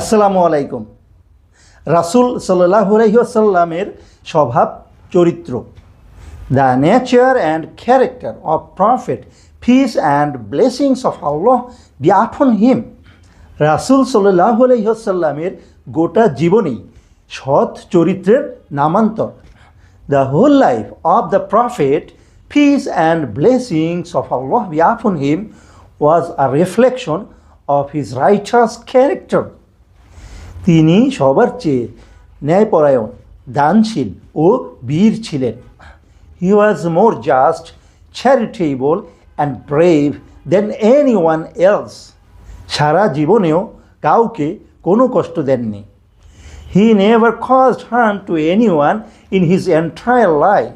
আসসালামু আলাইকুম। রাসুল সাল্লাহ আলহিহাসাল্লামের স্বভাব, চরিত্র the nature and character of prophet peace and blessings of Allah be upon him রাসুল সাল্লাহ আলহিহাসাল্লামের গোটা জীবনেই সৎ চরিত্রের নামান্তর। The whole life of the prophet peace and blessings of Allah be upon him was a reflection of his righteous character তিনি সবার চেয়ে ন্যায়পরায়ণ, দানশীল ও বীর ছিলেন। He was more just charitable and brave than any one else সারা জীবনেও কাউকে কোনো কষ্ট দেননি। He never caused harm to any one in his entire life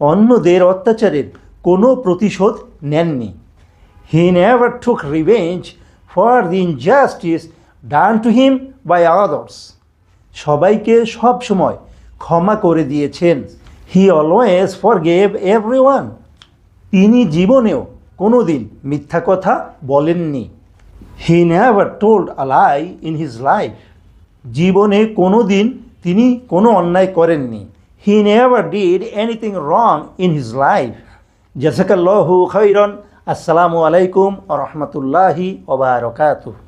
অন্যদের অত্যাচারের কোনো প্রতিশোধ নেননি। He never took revenge for the injustice done to him by others সবাইকে সব সময় ক্ষমা করে দিয়েছেন। He always forgave every one তিনি জীবনেও কোনো দিন মিথ্যা কথা বলেননি। He never told a lie in his life জীবনে কোনো দিন তিনি কোনো অন্যায় করেননি। He never did anything wrong in his life জাসাকাল্লাহু খৈরন আসসালামু আলাইকুম রহমতুল্লাহি ওবারকাতুহ